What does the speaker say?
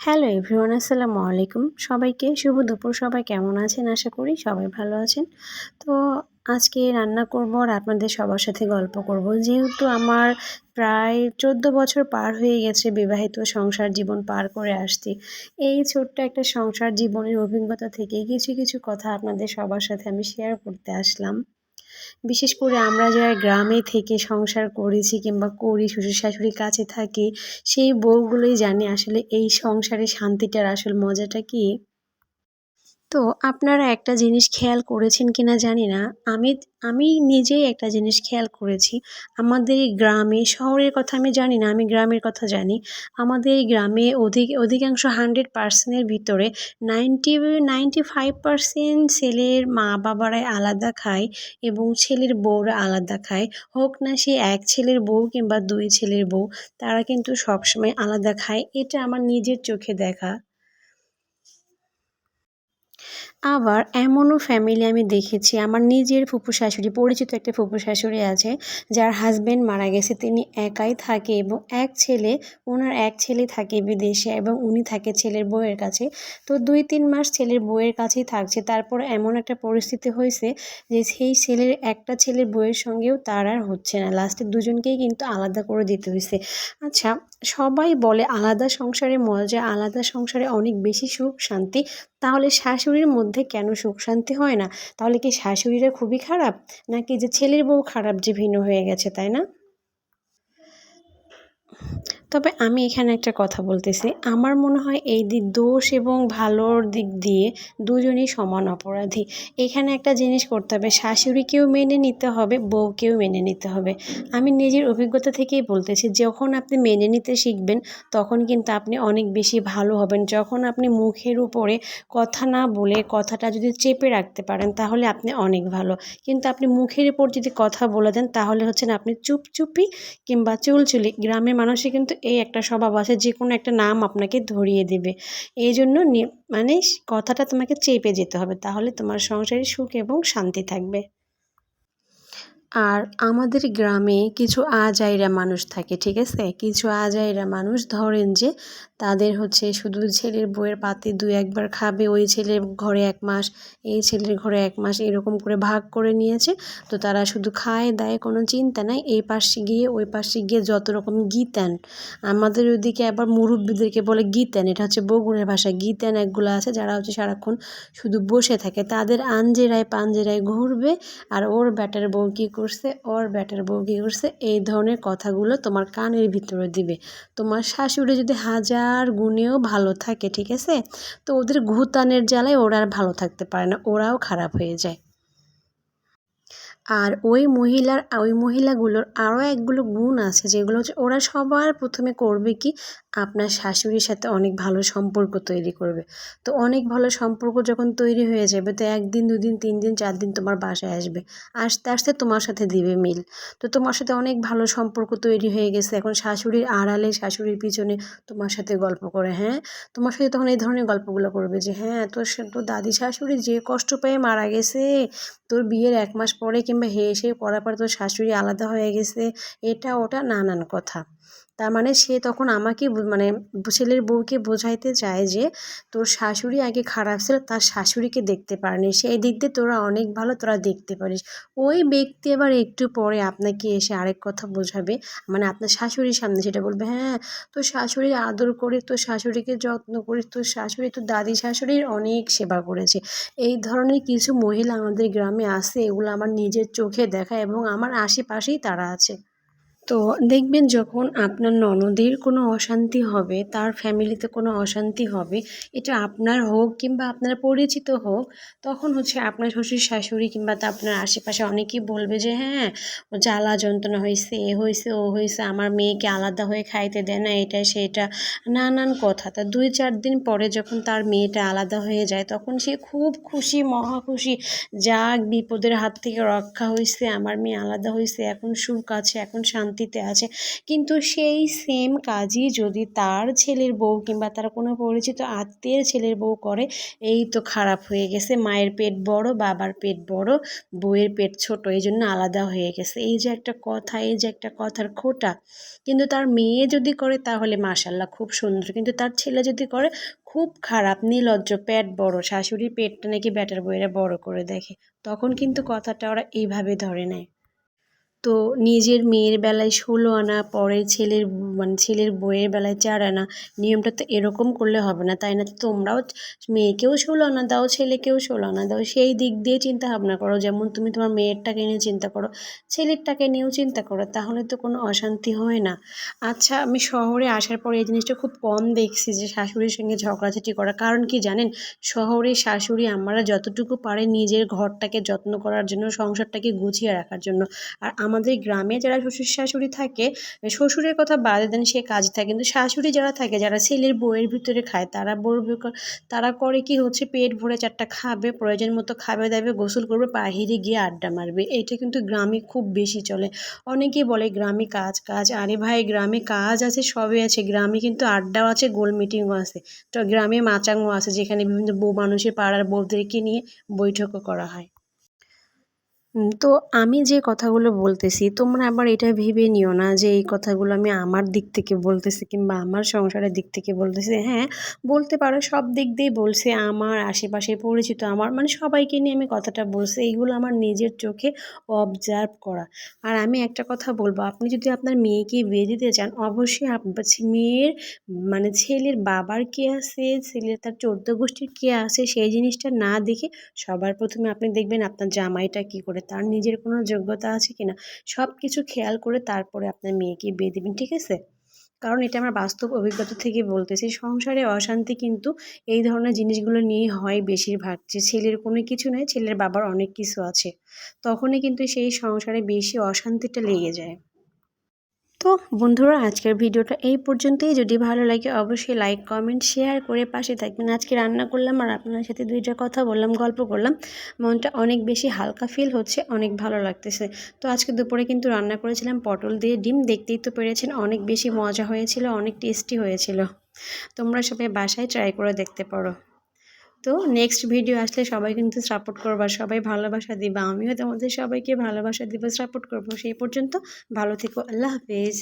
Hello everyone, আসসালামু আলাইকুম সবাইকে। শুভ দুপুর, সবাই কেমন আছেন? আশা করি সবাই ভালো আছেন। তো আজকে রান্না করব আর আপনাদের সবার সাথে গল্প করব। যেহেতু আমার প্রায় চোদ্দ বছর পার হয়ে গেছে বিবাহিত সংসার জীবন পার করে আসছি এই ছোট্ট একটা সংসার জীবনের অভিজ্ঞতা থেকে কিছু কিছু কথা আপনাদের সবার সাথে আমি শেয়ার করতে আসলাম। বিশেষ করে আমরা যারা গ্রামে থেকে সংসার করেছি কিংবা করি শ্বশুর শাশুড়ির কাছে থাকি, সেই বউগুলোই জানে আসলে এই সংসারে শান্তিটার আসল মজাটা কী? তো আপনারা একটা জিনিস খেয়াল করেছেন কি না জানি না। আমি আমি নিজেই একটা জিনিস খেয়াল করেছি। আমাদের গ্রামে, শহরের কথা আমি জানি না, আমি গ্রামের কথা জানি। আমাদের এই গ্রামে অধিক, অধিকাংশ হান্ড্রেড পার্সেন্টের ভিতরে নাইনটি নাইনটি ফাইভ পার্সেন্ট ছেলের মা বাবারাই আলাদা খায় এবং ছেলের বউরা আলাদা খায়। হোক না সে এক ছেলের বউ কিংবা দুই ছেলের বউ, তারা কিন্তু সবসময় আলাদা খায়। এটা আমার নিজের চোখে দেখা। আবার এমনও ফ্যামিলি আমি দেখেছি, আমার নিজের ফুপু শাশুড়ি পরিচিত একটা ফুপু শাশুড়ি আছে, যার হাজব্যান্ড মারা গেছে। তিনি একাই থাকে এবং এক ছেলে, ওনার এক ছেলে থাকে বিদেশে এবং উনি থাকে ছেলের বউয়ের কাছে। তো দুই তিন মাস ছেলের বউয়ের কাছেই থাকছে। তারপর এমন একটা পরিস্থিতি হয়েছে যে সেই ছেলের একটা ছেলের বউয়ের সঙ্গেও তার আর হচ্ছে না। লাস্টে দুজনকেই কিন্তু আলাদা করে দিতে হয়েছে। আচ্ছা সবাই বলে আলাদা সংসারে মজা, আলাদা সংসারে অনেক বেশি সুখ শান্তি। তাহলে শাশুড়ির মধ্যে কেন সুখ শান্তি হয় না? তাহলে কি শাশুড়িরা খুবই খারাপ? নাকি যে ছেলের বউ খারাপ যে ভিন্ন হয়ে গেছে, তাই না? তবে আমি এখানে একটা কথা বলতেছি। আমার মনে হয় এই দিক দোষ এবং ভালোর দিক দিয়ে দুজনেই সমান অপরাধী। এখানে একটা জিনিস করতে হবে, শাশুড়িকেও মেনে নিতে হবে, বউকেও মেনে নিতে হবে। আমি নিজের অভিজ্ঞতা থেকেই বলতেছি, যখন আপনি মেনে নিতে শিখবেন, তখন কিন্তু আপনি অনেক বেশি ভালো হবেন। যখন আপনি মুখের উপরে কথা না বলে কথাটা যদি চেপে রাখতে পারেন, তাহলে আপনি অনেক ভালো। কিন্তু আপনি মুখের উপর যদি কথা বলে দেন, তাহলে হচ্ছেন আপনি চুপচুপি কিংবা চুলচুলি, গ্রামের মানুষে কিন্তু এই একটা স্বভাব আছে যে কোনো একটা নাম আপনাকে ধরিয়ে দেবে। এই জন্য মানে কথাটা তোমাকে চেপে যেতে হবে, তাহলে তোমার সংসারে সুখ এবং শান্তি থাকবে। আর আমাদের গ্রামে কিছু আজাইরা মানুষ থাকে, ঠিক আছে? কিছু আজাইরা মানুষ ধরেন যে তাদের হচ্ছে শুধু ছেলের বউয়ের পাতে দু একবার খাবে, ওই ছেলের ঘরে এক মাস, এই ছেলের ঘরে এক মাস এরকম করে ভাগ করে নিয়েছে। তো তারা শুধু খায়, দায়, কোনো চিন্তা নাই। এই পাশে গিয়ে, ওই পাশে গিয়ে যত রকম গীতান। আমাদের ওইদিকে আবার মুরব্বীদেরকে বলে গীতান, এটা হচ্ছে বগুড়ের ভাষা। গীতান একগুলো আছে যারা হচ্ছে সারাক্ষণ শুধু বসে থাকে। তাদের আঞ্জেরায় পাঞ্জেরায় ঘুরবে আর ওর ব্যাটার বউ কী করছে ওর ব্যাটার কী করছে এই ধরনের কথাগুলো তোমার কানের ভিতরে দিবে। তোমার শাশুড়ি যদি হাজার গুণেও ভালো থাকে, ঠিক আছে? তো ওদের ঘুতানের জ্বালায় ওরা আর ভালো থাকতে পারে না, ওরাও খারাপ হয়ে যায়। আর ওই মহিলার, ওই মহিলাগুলোর আরও একগুলো গুণ আছে, যেগুলো হচ্ছে ওরা সবার প্রথমে করবে কি? আপনার শাশুড়ির সাথে অনেক ভালো সম্পর্ক তৈরি করবে। তো অনেক ভালো সম্পর্ক যখন তৈরি হয়ে যাবে, তো একদিন, দুদিন তিন দিন চার দিন তোমার বাসায় আসবে। আসতে আসতে তোমার সাথে দিবে মিল। তো তোমার সাথে অনেক ভালো সম্পর্ক তৈরি হয়ে গেছে। এখন শাশুড়ির আড়ালে, শাশুড়ির পিছনে তোমার সাথে গল্প করে হ্যাঁ? তোমার সাথে তখন এই ধরনের গল্পগুলো করবে যে হ্যাঁ তোর তোর দাদি শাশুড়ি যে কষ্ট পেয়ে মারা গেছে, তোর বিয়ের এক মাস পরে কিংবা হেসে করার পরে তোর শাশুড়ি আলাদা হয়ে গেছে, এটা, ওটা নানান কথা। তার মানে সে তখন আমাকে মানে ছেলের বউকে বোঝাইতে চায় যে, তোর শাশুড়ি আগে খারাপ ছিল, তার শাশুড়িকে দেখতে পারেনি। সেই দিক দিয়ে তোরা অনেক ভালো, তোরা দেখতে পারিস। ওই ব্যক্তি এবার একটু পরে আপনাকে এসে আরেক কথা বোঝাবে। মানে আপনার শাশুড়ির সামনে সেটা বলবে হ্যাঁ তোর শাশুড়ি আদর করে, তোর শাশুড়িকে যত্ন করিস তোর শাশুড়ি, তোর দাদি শাশুড়ির অনেক সেবা করেছে। এই ধরনের কিছু মহিলা আমাদের গ্রামে আছে এগুলো আমার নিজের চোখে দেখা এবং আমার আশেপাশেই তারা আছে। তো দেখবেন যখন আপনার ননদের কোনো অশান্তি হবে, তার ফ্যামিলিতে কোনো অশান্তি হবে, এটা আপনার হোক কিংবা আপনার পরিচিত হোক, তখন হচ্ছে আপনার শ্বশুর শাশুড়ি কিংবা তা আপনার আশেপাশে অনেকেই বলবে যে হ্যাঁ ও জ্বালা যন্ত্রণা হয়েছে এ হয়েছে ও হয়েছে আমার মেয়েকে আলাদা হয়ে খাইতে দেয় না, এটা, সেটা। নানান কথা। তা দুই, চার দিন পরে যখন তার মেয়েটা আলাদা হয়ে যায়, তখন সে খুব খুশি, মহা খুশি, যাক, বিপদের হাত থেকে রক্ষা হয়েছে আমার মেয়ে আলাদা হয়েছে এখন সুখ আছে, এখন শান্তি অশান্তিতে আছে। কিন্তু সেই সেম কাজই যদি তার ছেলের বউ কিংবা তার কোনো পরিচিত আত্মীয়ের ছেলের বউ করে, এই তো খারাপ হয়ে গেছে। মায়ের পেট বড়, বাবার পেট বড়, বউয়ের পেট ছোট, এই জন্য আলাদা হয়ে গেছে। এই যে একটা কথা, এই যে একটা কথার খোটা। কিন্তু তার মেয়ে যদি করে, তাহলে মাশাল্লাহ খুব সুন্দর। কিন্তু তার ছেলে যদি করে, খুব খারাপ নির্লজ্জ পেট বড়। শাশুড়ির পেটটা নাকি ব্যাটার বইয়েরা বড় করে দেখে। তখন কিন্তু কথাটা ওরা এইভাবে ধরে নেয়। তো নিজের মেয়ের বেলায় ষোলো আনা, পরের ছেলের মানে ছেলের বইয়ের বেলায় চার আনা, নিয়মটা তো এরকম করলে হবে না, তাই না? তোমরাও মেয়েকেও ষোলো আনা দাও, ছেলেকেও ষোলো আনা দাও, সেই দিক দিয়ে চিন্তা ভাবনা করো। যেমন তুমি তোমার মেয়েরটাকে নিয়ে চিন্তা করো, ছেলেরটাকে নিয়েও চিন্তা করো, তাহলে তো কোনো অশান্তি হয় না। আচ্ছা আমি শহরে আসার পরে এই জিনিসটা খুব কম দেখছি যে শাশুড়ির সঙ্গে ঝগড়াঝাটি করা। কারণ কি জানেন? শহরে শাশুড়ি আমরা যতটুকু পারে নিজের ঘরটাকে যত্ন করার জন্য, সংসারটাকে গুছিয়ে রাখার জন্য। আর আমাদের গ্রামে যারা শ্বশুর শাশুড়ি থাকে, শ্বশুরের কথা বাদে দেন সে কাজ থাকে, কিন্তু শাশুড়ি যারা থাকে, যারা ছেলের বইয়ের ভিতরে খায়, তারা বলবে তারা করে কি হচ্ছে, পেট ভরে চারটা খাবে, প্রয়োজন মতো খাবে, দাবে, গোসল করবে বাহিরে গিয়ে আড্ডা মারবে। এটা কিন্তু গ্রামে খুব বেশি চলে। অনেকেই বলে গ্রামে কাজ কাজ। আরে ভাই, গ্রামে কাজ আছে, সবই আছে। গ্রামে কিন্তু আড্ডাও আছে, গোল মিটিংও আছে। তো গ্রামে মাচাংও আছে, যেখানে বিভিন্ন বউ মানুষের পাড়ার বউদেরকে নিয়ে বৈঠকও করা হয়। তো আমি যে কথাগুলো বলতেছি, তোমরা আবার এটা ভেবে নিও না যে এই কথাগুলো আমি আমার দিক থেকে বলতেছি কিংবা আমার সংসারের দিক থেকে বলতেছি। হ্যাঁ বলতে পারো সব দিক দিয়েই বলছে, আমার আশেপাশে পরিচিত, আমার মানে সবাইকে নিয়ে আমি কথাটা বলছি, এইগুলো আমার নিজের চোখে অবজার্ভ করা। আর আমি একটা কথা বলব, আপনি যদি আপনার মেয়েকে বিয়ে দিতে চান, অবশ্যই মেয়ের মানে ছেলের বাবার কে আছে, ছেলের তার চোদ্দ গোষ্ঠীর কে আছে, সেই জিনিসটা না দেখে সবার প্রথমে আপনি দেখবেন আপনার জামাইটা কী করে তার নিজের কোনো যোগ্যতা আছে কি না সব কিছু খেয়াল করে তারপরে আপনার মেয়েকে বিয়ে দেবেন, ঠিক আছে? কারণ এটা আমার বাস্তব অভিজ্ঞতা থেকে বলতেছি, সংসারে অশান্তি কিন্তু এই ধরনের জিনিসগুলো নিয়েই হয় বেশিরভাগ। যে ছেলের কোনো কিছু নয়, ছেলের বাবার অনেক কিছু আছে। তখনই কিন্তু সেই সংসারে বেশি অশান্তিটা লেগে যায়। তো বন্ধুরা, আজকের ভিডিওটা এই পর্যন্তই। যদি ভালো লাগে, অবশ্যই লাইক কমেন্ট শেয়ার করে পাশে থাকবেন। আজকে রান্না করলাম আর আপনার সাথে দুইটা কথা বললাম, গল্প করলাম। মনটা অনেক বেশি হালকা ফিল হচ্ছে, অনেক ভালো লাগতেছে। তো আজকে দুপুরে কিন্তু রান্না করেছিলাম পটল দিয়ে ডিম। দেখতেই তো পেরেছেন, অনেক বেশি মজা হয়েছিল, অনেক টেস্টি হয়েছিল। তোমরা সবাই বাসায় ট্রাই করে দেখতে পারো। তো নেক্সট ভিডিও আসলে সবাই কিন্তু সাপোর্ট করবা, সবাই ভালোবাসা দিবা। আমিও তোমাদের সবাইকে ভালোবাসা দিব সাপোর্ট করব। সেই পর্যন্ত ভালো থেকো, আল্লাহ হাফেজ।